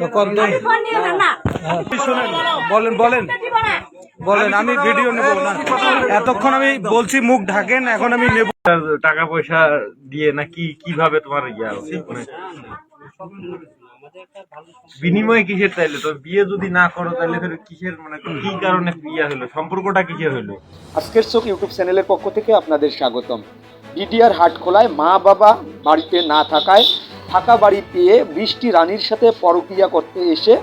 তো বলেন বলেন। বলেন আমি ভিডিও নেব না। এতক্ষণ আমি বলছি মুখ ঢাকেন এখন আমি নেব। টাকা পয়সা দিয়ে না কি কীভাবে তোমার ইয়া মানে বিনিময়ে কিসের চাইলে তো বিয়ে যদি না করো তাহলে ফের কিসের মানে কি কারণে বিয়ে হলো? সম্পর্কটা কিসের হলো? আজকের চোখ ইউটিউব চ্যানেলের পক্ষ থেকে আপনাদের স্বাগতম। বিডিআর হাট খোলায় মা বাবা বাড়িতে না থাকায় ফাঁকা বাড়ি পেয়ে বৃষ্টি রানীর সাথে পরক্রিয়া করতে এসে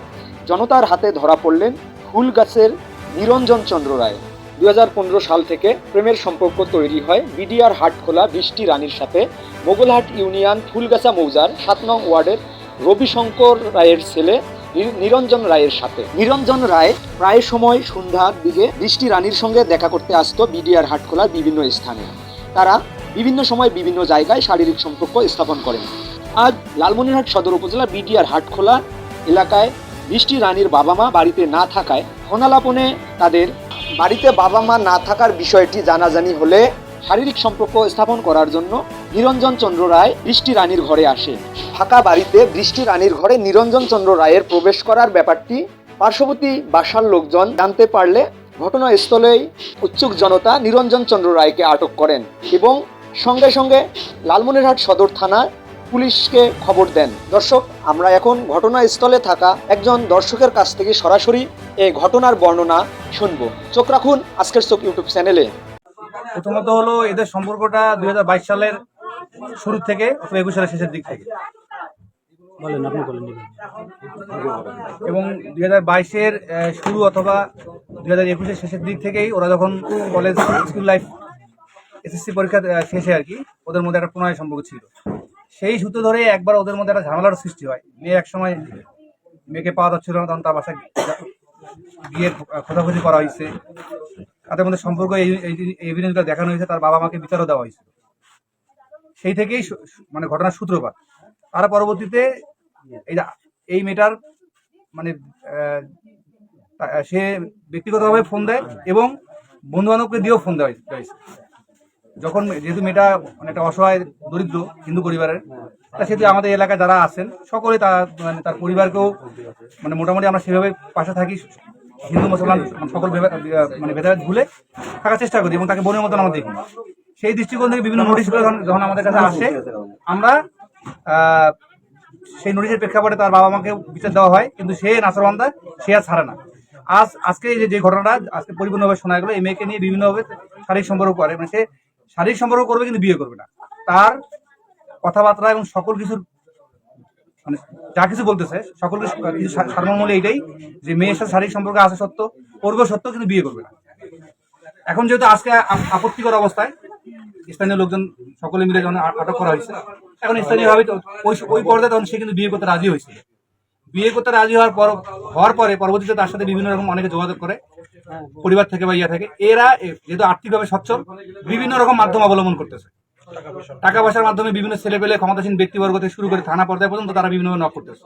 জনতার হাতে ধরা পড়লেন ফুল গাছের নিরঞ্জন চন্দ্র রায়। দু হাজার পনেরো সাল থেকে প্রেমের সম্পর্ক তৈরি হয় বিডিআর হাটখোলা বৃষ্টি রানীর সাথে। মোগলহাট ইউনিয়ন ফুলগাছা মৌজার সাত নং ওয়ার্ডের রবিশঙ্কর রায়ের ছেলে নিরঞ্জন রায়ের সাথে। নিরঞ্জন রায় প্রায় সময় সন্ধ্যার দিকে বৃষ্টি রানীর সঙ্গে দেখা করতে আসতো বিডিআর হাটখোলার বিভিন্ন স্থানে। তারা বিভিন্ন সময় বিভিন্ন জায়গায় শারীরিক সম্পর্ক স্থাপন করেন। আজ লালমনিরহাট সদর উপজেলা বিটিআর হাটখোলা এলাকায় বৃষ্টি রানীর বাবা মা বাড়িতে না থাকায় ফোনালাপনে তাদের বাড়িতে বাবা মা না থাকার বিষয়টি জানাজানি হলে শারীরিক সম্পর্ক স্থাপন করার জন্য নিরঞ্জন চন্দ্র রায় বৃষ্টি রানীর ঘরে আসে। ফাঁকা বাড়িতে বৃষ্টি রানীর ঘরে নিরঞ্জন চন্দ্র রায়ের প্রবেশ করার ব্যাপারটি পার্শ্ববর্তী বাসার লোকজন জানতে পারলে ঘটনাস্থলেই উৎসুক জনতা নিরঞ্জন চন্দ্র রায়কে আটক করেন এবং সঙ্গে সঙ্গে লালমনিরহাট সদর থানায় পুলিশকে খবর দেন। দর্শক আমরা এখন ঘটনাস্থলে থাকা একজন দর্শকের কাছ থেকে সরাসরি এই ঘটনার বর্ণনা শুনব। চোখ রাখুন আজকের চোখ ইউটিউব চ্যানেলে। প্রথমত হলো এদের সম্পর্কটা দু হাজার বাইশ সালের শুরু থেকে অথবা একুশ সালের শেষের দিক থেকে। বলেন আপনি বলেন এবং দুই হাজার বাইশের শুরু অথবা দুই হাজার একুশের শেষের দিক থেকেই ওরা যখন কলেজ স্কুল লাইফ এসএসসি পরীক্ষা শেষে আর কি ওদের মধ্যে একটা প্রণয় সম্পর্ক ছিল। সেই সূত্র ধরে একবার ওদের মধ্যে একটা ঝামেলার সৃষ্টি হয়। মেয়ে এক সময় মেয়েকে পাওয়া যাচ্ছিল না, তখন তার বাসায় বিয়ের খোঁজাখুঁজি করা হয়েছে। তাদের মধ্যে সম্পর্ক এই দেখানো হয়েছে, তার বাবা মাকে বিচারও দেওয়া হয়েছিল। সেই থেকেই মানে ঘটনার সূত্রপাত। তার পরবর্তীতে এই এই মেয়েটার মানে সে ব্যক্তিগতভাবে ফোন দেয় এবং বন্ধু বান্ধবকে দিয়েও ফোন দেওয়া হয়েছে। যখন যেহেতু মেয়েটা অনেকটা অসহায়, দরিদ্র হিন্দু পরিবারের সেহেতু আমাদের এলাকায় যারা আছেন সকলে তার মানে তার পরিবারকেও মানে মোটামুটি আমরা সেভাবে পাশে থাকি, হিন্দু, মুসলমান সকল ভেবে- মানে ভেদাভেদ ভুলে থাকার চেষ্টা করি এবং তাকে বোনের মতন আমরা দেখি। সেই দৃষ্টিকোণ থেকে বিভিন্ন নোটিশগুলো যখন আমাদের কাছে আসে, আমরা সেই নোটিশের প্রেক্ষাপটে তার বাবা মাকে বিচার দেওয়া হয়, কিন্তু সে নাসরবান্দা সে আর ছাড়ে না। আজ আজকে যে ঘটনাটা, আজকে পরিপূর্ণভাবে শোনা গেলো, এই মেয়েকে নিয়ে বিভিন্নভাবে শারীরিক সম্পর্ক করে মানে সে শারীরিক সম্পর্ক করবে কিন্তু বিয়ে করবে না। তার কথাবার্তা এবং সকল কিছুর মানে যা কিছু বলতেছে, সকল কিছু কিছু সা- এইটাই যে মেয়ের সাথে শারীরিক সম্পর্ক আছে সত্য করবে সত্য, কিন্তু বিয়ে করবে না। এখন যেহেতু আজকে আপত্তিকর অবস্থায়, স্থানীয় লোকজন সকলে মিলে যখন আটক করা হয়েছে, এখন স্থানীয়ভাবে ওই ওই পর্যায়ে তখন সে কিন্তু বিয়ে করতে রাজি হয়েছিল। বিয়ে করতে রাজি হওয়ার পর, হওয়ার পরে পরবর্তীতে তার সাথে বিভিন্ন রকম অনেকে যোগাযোগ করে পরিবার থেকে বা ইয়া থেকে এরা যেহেতু আর্থিকভাবে সচ্ছল বিভিন্ন রকম মাধ্যম অবলম্বন করতেছে। টাকা পয়সার মাধ্যমে বিভিন্ন ছেলে পেলে ক্ষমতাসীন ব্যক্তিবর্গ থেকে শুরু করে থানা পর্যায়ে পর্যন্ত তারা বিভিন্নভাবে নক করতেছে।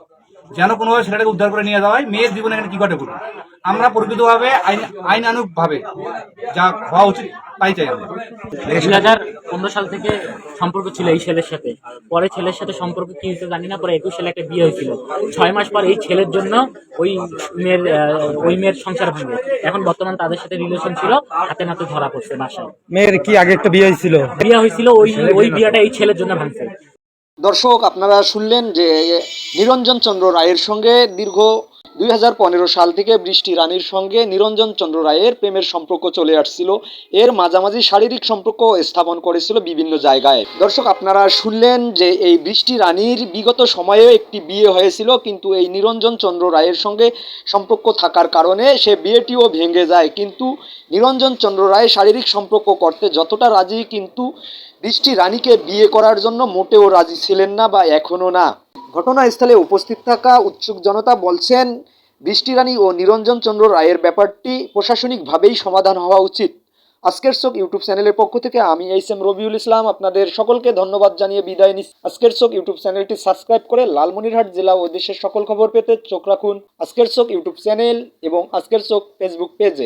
যেন কোনোভাবে ছেলেটাকে উদ্ধার করে নিয়ে যাওয়া হয় মেয়ের জীবনে এখানে কি ঘটে বলুন? আমরা প্রকৃতভাবে আইন আইনানুগ ভাবে যা হওয়া উচিত তাই চাই আমরা। দুই হাজার পনেরো সাল থেকে সম্পর্ক ছিল এই ছেলের সাথে। পরে ছেলের সাথে সম্পর্ক কি হয়েছে জানি না পরে একুশ সালে একটা বিয়ে হয়েছিল। ছয় মাস পর এই ছেলের জন্য ওই মেয়ের আহ, ওই মেয়ের সংসার ভাঙে। এখন বর্তমান তাদের সাথে রিলেশন ছিল হাতে নাতে ধরা পড়ছে বাসায়। মেয়ের কি আগে একটা বিয়ে হয়েছিল? বিয়ে হয়েছিল ওই ওই বিয়েটা এই ছেলের জন্য ভাঙছে। দর্শক আপনারা শুনলেন যে নিরঞ্জন চন্দ্র রায়ের সঙ্গে দীর্ঘ দুই হাজার পনেরো সাল থেকে বৃষ্টি রানীর সঙ্গে নিরঞ্জন চন্দ্র রায়ের প্রেমের সম্পর্ক চলে আসছিল। এর মাঝামাঝি শারীরিক সম্পর্ক স্থাপন করেছিল বিভিন্ন জায়গায়। দর্শক, আপনারা শুনলেন যে এই বৃষ্টি রানীর বিগত সময়েও একটি বিয়ে হয়েছিল, কিন্তু এই নিরঞ্জন চন্দ্র রায়ের সঙ্গে সম্পর্ক থাকার কারণে সে বিয়েটিও ভেঙে যায়। কিন্তু নিরঞ্জন চন্দ্র রায় শারীরিক সম্পর্ক করতে যতটা রাজি, কিন্তু বৃষ্টি রানীকে বিয়ে করার জন্য মোটেও রাজি ছিলেন না বা এখনও না। ঘটনাস্থলে উপস্থিত থাকা উৎসুক জনতা বলছেন, বৃষ্টি রানী ও নিরঞ্জন চন্দ্র রায়ের ব্যাপারটি প্রশাসনিকভাবেই সমাধান হওয়া উচিত। আজকের শোক ইউটিউব চ্যানেলের পক্ষ থেকে আমি এইচ এম রবিউল ইসলাম, আপনাদের সকলকে ধন্যবাদ জানিয়ে বিদায় নিচ্ছি। আজকের চোখ ইউটিউব চ্যানেলটি সাবস্ক্রাইব করে লালমনিরহাট জেলা ও দেশের সকল খবর পেতে চোখ রাখুন আজকের চোখ ইউটিউব চ্যানেল এবং আজকের শোক ফেসবুক পেজে।